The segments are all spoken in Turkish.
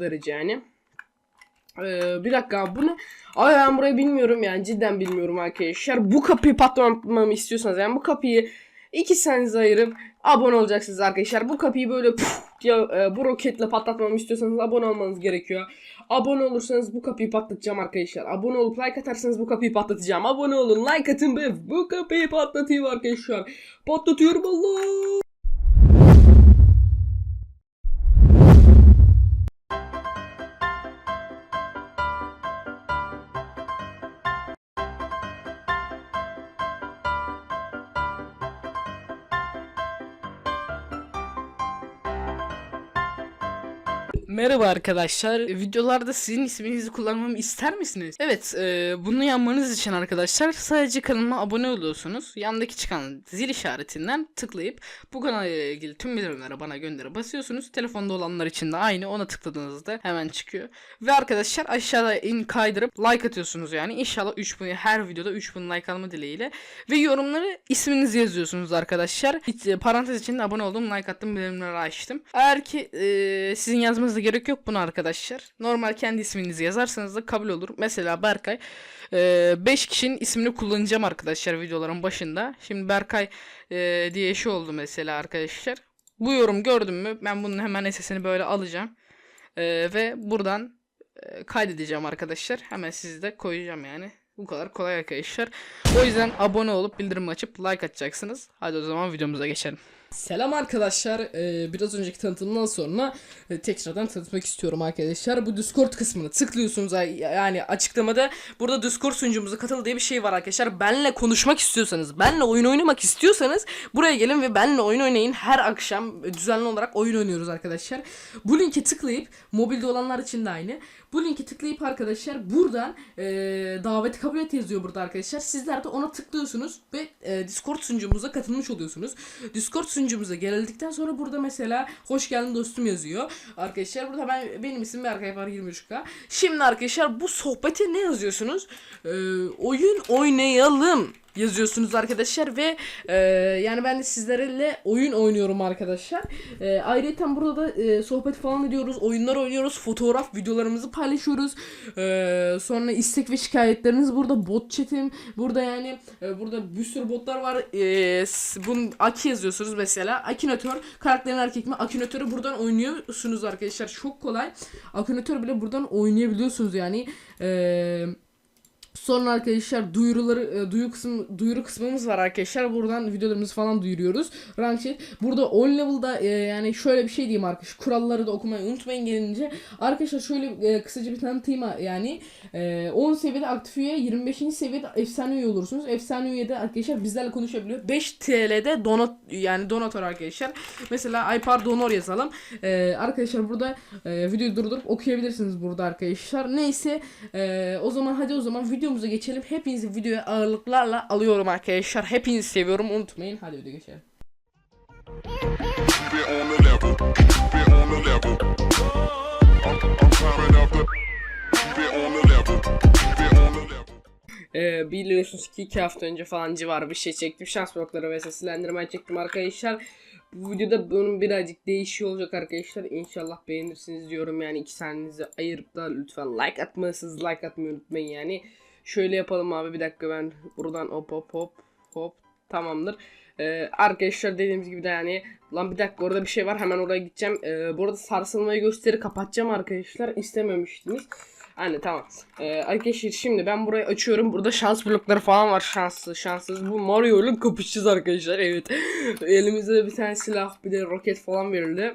derece yani. Ee, bir dakika abi, bu? Ay ben burayı bilmiyorum yani cidden bilmiyorum arkadaşlar. Bu kapıyı patlatmamı istiyorsanız yani bu kapıyı iki saniye ayırıp abone olacaksınız arkadaşlar. Bu kapıyı böyle puf diye e, bu roketle patlatmamı istiyorsanız abone olmanız gerekiyor. Abone olursanız bu kapıyı patlatacağım arkadaşlar. Abone olup like atarsanız bu kapıyı patlatacağım. Abone olun like atın be bu kapıyı patlatayım arkadaşlar. Patlatıyorum Allah. Merhaba arkadaşlar. Videolarda sizin isminizi kullanmamı ister misiniz? Evet, e, bunu yapmanız için arkadaşlar sadece kanalıma abone oluyorsunuz. Yandaki çıkan zil işaretinden tıklayıp bu kanalla ilgili tüm bildirimleri bana göndere basıyorsunuz. Telefonda olanlar için de aynı. Ona tıkladığınızda hemen çıkıyor. Ve arkadaşlar aşağıda in kaydırıp like atıyorsunuz yani. İnşallah 3000 her videoda 3000 like alma dileğiyle. Ve yorumları isminizi yazıyorsunuz arkadaşlar. Hiç, e, parantez içinde abone oldum, like attım, bildirimleri açtım. Eğer ki e, sizin yazmanıza gerek yok buna arkadaşlar. Normal kendi isminizi yazarsanız da kabul olur. Mesela Berkay 5 kişinin ismini kullanacağım arkadaşlar videoların başında. Şimdi Berkay diye şey oldu mesela arkadaşlar. Bu yorum gördüm mü ben bunun hemen sesini böyle alacağım. Ve buradan kaydedeceğim arkadaşlar. Hemen sizi de koyacağım yani. Bu kadar kolay arkadaşlar. O yüzden abone olup bildirim açıp like atacaksınız. Hadi o zaman videomuza geçelim. Selam arkadaşlar. Ee, biraz önceki tanıtımdan sonra e, tekrardan tanıtmak istiyorum arkadaşlar. Bu Discord kısmını tıklıyorsunuz. Yani açıklamada burada Discord sunucumuza katıl diye bir şey var arkadaşlar. Benle konuşmak istiyorsanız, benle oyun oynamak istiyorsanız buraya gelin ve benle oyun oynayın. Her akşam e, düzenli olarak oyun oynuyoruz arkadaşlar. Bu linke tıklayıp mobilde olanlar için de aynı. Bu linki tıklayıp arkadaşlar buradan e, davet kabul et yazıyor burada arkadaşlar. Sizler de ona tıklıyorsunuz ve e, Discord sunucumuza katılmış oluyorsunuz. Discord sunucumuza gelildikten sonra burada mesela hoş geldin dostum yazıyor. Arkadaşlar burada ben benim isim Berkay var 23K. Şimdi arkadaşlar bu sohbete ne yazıyorsunuz? E, oyun oynayalım yazıyorsunuz arkadaşlar ve e, yani ben de sizlerle oyun oynuyorum arkadaşlar. E, ayrıca burada da e, sohbet falan ediyoruz, oyunlar oynuyoruz, fotoğraf videolarımızı paylaşıyoruz. E, sonra istek ve şikayetleriniz burada bot chatim burada yani e, burada bir sürü botlar var. E, bunun Aki yazıyorsunuz mesela. Akinatör karakterin erkek mi? Akinatörü buradan oynuyorsunuz arkadaşlar. Çok kolay. Akinatör bile buradan oynayabiliyorsunuz yani. Eee Sonra arkadaşlar duyuruları e, duyu kısım duyuru kısmımız var arkadaşlar. Buradan videolarımızı falan duyuruyoruz. Ranked. Burada 10 level'da e, yani şöyle bir şey diyeyim arkadaşlar. Kuralları da okumayı unutmayın gelince. Arkadaşlar şöyle e, kısaca bir tanıtayım yani. E, 10 seviyede aktif üye, 25. seviyede efsane üye olursunuz. Efsane üyede arkadaşlar bizlerle konuşabiliyor. 5 TL'de donat yani donatör arkadaşlar. Mesela Aypar donor yazalım. E, arkadaşlar burada e, videoyu durdurup okuyabilirsiniz burada arkadaşlar. Neyse e, o zaman hadi o zaman videomuza geçelim. Hepinizi videoya ağırlıklarla alıyorum arkadaşlar. Hepinizi seviyorum unutmayın. Hadi video geçelim. Ee, biliyorsunuz ki iki hafta önce falan civarı bir şey çektim. Şans blokları ve seslendirme çektim arkadaşlar. Bu videoda bunun birazcık değişiyor olacak arkadaşlar. İnşallah beğenirsiniz diyorum yani iki saniyenizi ayırıp da lütfen like atmalısınız. Like atmayı unutmayın yani. Şöyle yapalım abi bir dakika ben buradan hop hop hop hop tamamdır. Ee, arkadaşlar dediğimiz gibi de yani lan bir dakika orada bir şey var hemen oraya gideceğim. Ee, bu arada sarsılmayı gösteri kapatacağım arkadaşlar istememiştiniz. Anne tamam. Ee, arkadaşlar şimdi ben burayı açıyorum. Burada şans blokları falan var. Şanslı şanssız. Bu Mario ile kapışacağız arkadaşlar. Evet. Elimizde de bir tane silah bir de roket falan verildi.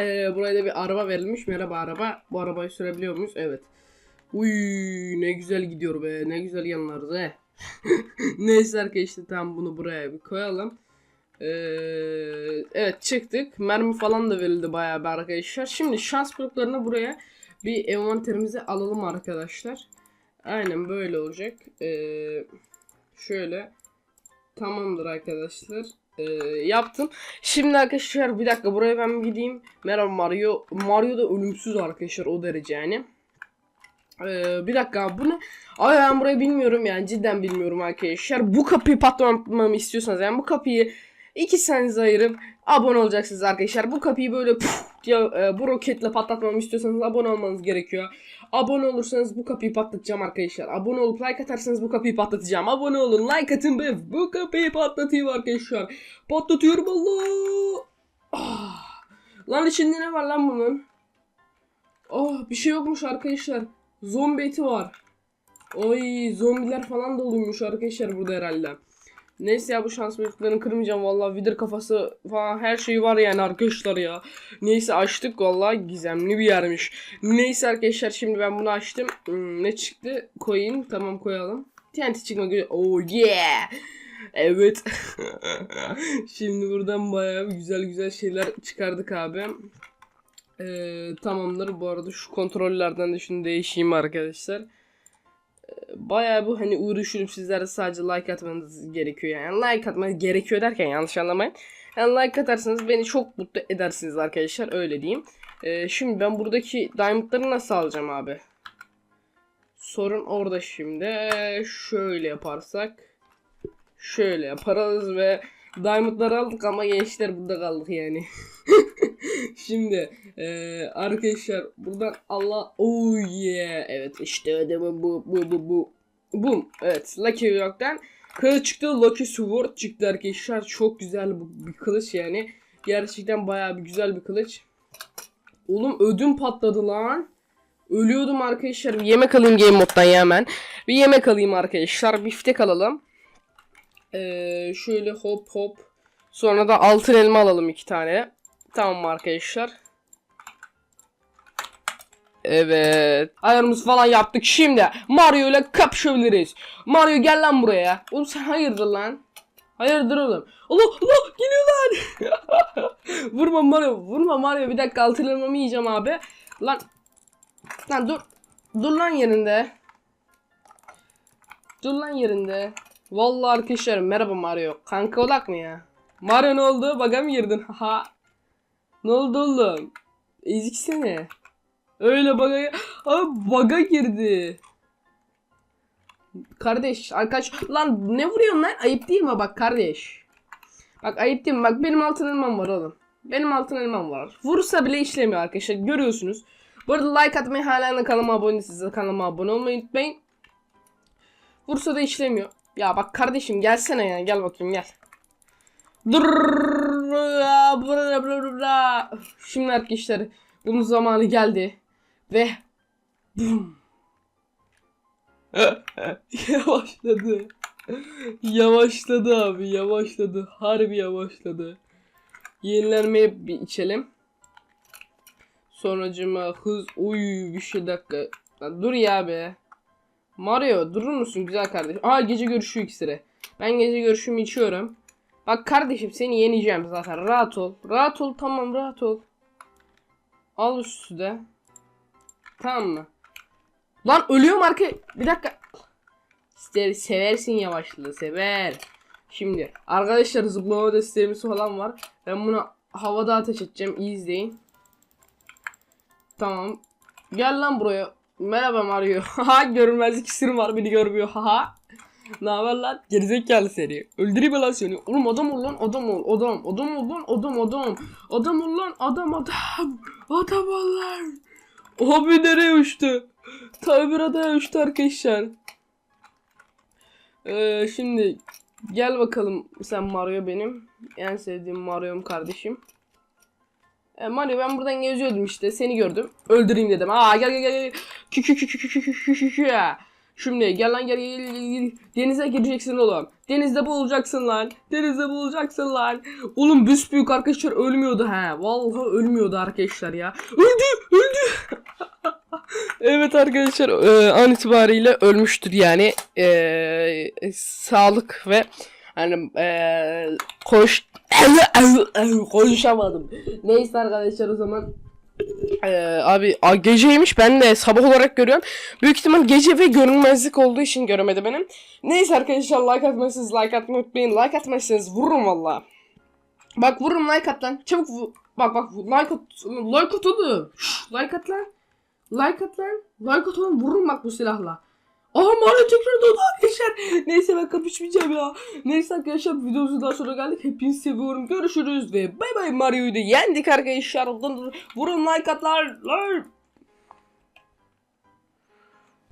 Ee, buraya da bir araba verilmiş. Merhaba araba. Bu arabayı sürebiliyor muyuz? Evet. Uy ne güzel gidiyor be. Ne güzel yanlarız he. Neyse arkadaşlar tamam bunu buraya bir koyalım. Ee, evet çıktık. Mermi falan da verildi bayağı bir arkadaşlar. Şimdi şans bloklarını buraya bir envanterimize alalım arkadaşlar. Aynen böyle olacak. Ee, şöyle tamamdır arkadaşlar. Ee, yaptım. Şimdi arkadaşlar bir dakika buraya ben gideyim. Merhaba Mario. Mario da ölümsüz arkadaşlar o derece yani. Ee, bir dakika bu ne? Ay ben burayı bilmiyorum yani cidden bilmiyorum arkadaşlar. Bu kapıyı patlatmamı istiyorsanız yani bu kapıyı İki saniye ayırıp abone olacaksınız arkadaşlar. Bu kapıyı böyle puf diye e, bu roketle patlatmamı istiyorsanız abone olmanız gerekiyor. Abone olursanız bu kapıyı patlatacağım arkadaşlar. Abone olup like atarsanız bu kapıyı patlatacağım. Abone olun, like atın be. Bu kapıyı patlatayım arkadaşlar. Patlatıyorum Allah. Ah. Lan içinde ne var lan bunun? Oh bir şey yokmuş arkadaşlar. Zombi eti var. Oy zombiler falan doluymuş arkadaşlar burada herhalde. Neyse ya bu şans büyüklerini kırmayacağım vallahi vidir kafası falan her şey var yani arkadaşlar ya. Neyse açtık vallahi gizemli bir yermiş. Neyse arkadaşlar şimdi ben bunu açtım. Hmm, ne çıktı? Koyayım tamam koyalım. TNT çıkma gö- Oh yeah. Evet. şimdi buradan bayağı güzel güzel şeyler çıkardık abi. Ee, tamamdır. Bu arada şu kontrollerden de şunu değişeyim arkadaşlar. Ee, Bayağı bu hani uğraşıyorum sizlere sadece like atmanız gerekiyor yani. Like atmanız gerekiyor derken yanlış anlamayın. Yani like atarsanız beni çok mutlu edersiniz arkadaşlar öyle diyeyim. Ee, şimdi ben buradaki diamondları nasıl alacağım abi? Sorun orada şimdi. Şöyle yaparsak. Şöyle yaparız ve diamondları aldık ama gençler burada kaldık yani. Şimdi eee, arkadaşlar buradan Allah oh yeah. Evet işte adamın bu bu bu bu. Bum evet Lucky Block'tan kılıç çıktı Lucky Sword çıktı arkadaşlar. Çok güzel bu bir kılıç yani. Gerçekten bayağı bir güzel bir kılıç. Oğlum ödüm patladı lan. Ölüyordum arkadaşlar. Bir yemek alayım game moddan ya hemen. Bir yemek alayım arkadaşlar. Biftek alalım. Eee, şöyle hop hop. Sonra da altın elma alalım iki tane Tamam arkadaşlar. Evet. Ayarımız falan yaptık. Şimdi Mario ile kapışabiliriz. Mario gel lan buraya. Oğlum sen hayırdır lan? Hayırdır oğlum? Allah Allah geliyor lan. vurma Mario. Vurma Mario. Bir dakika altın elmamı yiyeceğim abi. Lan. Lan dur. Dur lan yerinde. Dur lan yerinde. Vallahi arkadaşlar merhaba Mario. Kanka olak mı ya? Mario ne oldu? Baga mı girdin? Haha. Ne oldu oğlum? Eziksene. Öyle baga... Abi baga girdi. Kardeş arkadaş lan ne vuruyorsun lan? Ayıp değil mi bak kardeş? Bak ayıp değil mi? Bak benim altın elmam var oğlum. Benim altın elmam var. Vursa bile işlemiyor arkadaşlar. Görüyorsunuz. Bu arada like atmayı hala kanalıma abone de kanalıma abone olmayı unutmayın. Vursa da işlemiyor. Ya bak kardeşim gelsene ya. Gel bakayım gel. Şimdi arkadaşlar bunun zamanı geldi ve yavaşladı. Yavaşladı abi yavaşladı. Harbi yavaşladı. Yenilenmeye bir içelim. Sonracıma hız oy bir şey dakika. Lan dur ya be. Mario durur musun güzel kardeşim? Aa gece görüşü iksiri. Ben gece görüşümü içiyorum. Bak kardeşim seni yeneceğim zaten. Rahat ol. Rahat ol tamam rahat ol. Al üstü de. Tamam mı? Lan ölüyorum arka. Bir dakika. İster, seversin yavaşlığı sever. Şimdi arkadaşlar zıplama desteğimiz falan var. Ben bunu havada ateş edeceğim. İyi izleyin. Tamam. Gel lan buraya. Merhaba Mario. Haha görünmezlik iksirim var beni görmüyor. Haha. Ne haber lan? Gerizekalı seni. Öldüreyim lan seni? Oğlum adam ol lan adam ol adam. Adam ol lan adam adam. Adam ol lan adam adam. Adam ol lan. Abi nereye uçtu? Tabi adaya uçtu arkadaşlar. Ee, şimdi gel bakalım sen Mario benim. En sevdiğim Mario'm kardeşim. E, Mario ben buradan geziyordum işte seni gördüm. Öldüreyim dedim. Aa gel gel gel. gel. Kü kü kü kü kü kü kü kü kü kü. Şimdi gel lan gel gel gel gel. Denize gireceksin oğlum. Denizde boğulacaksın lan. Denizde boğulacaksın lan. Oğlum büyük arkadaşlar ölmüyordu ha. Vallahi ölmüyordu arkadaşlar ya. Öldü öldü. evet arkadaşlar e, an itibariyle ölmüştür yani. E, sağlık ve hani e, koş konuşamadım. Neyse arkadaşlar o zaman ee, abi a, geceymiş ben de sabah olarak görüyorum. Büyük ihtimal gece ve görünmezlik olduğu için göremedi benim. Neyse arkadaşlar like atmazsanız like atmayı unutmayın. Like atmazsanız vururum valla. Bak vururum like at lan. Çabuk vu- Bak bak like at. Like at oğlum. Like at lan. Like at lan. Like at oğlum vururum bak bu silahla. Aa Mario tekrar doğdu arkadaşlar. Neyse ben kapışmayacağım ya. Neyse arkadaşlar videomuzun daha sonra geldik. Hepinizi seviyorum. Görüşürüz ve bay bay Mario'yu da yendik arkadaşlar. Vurun like atlar.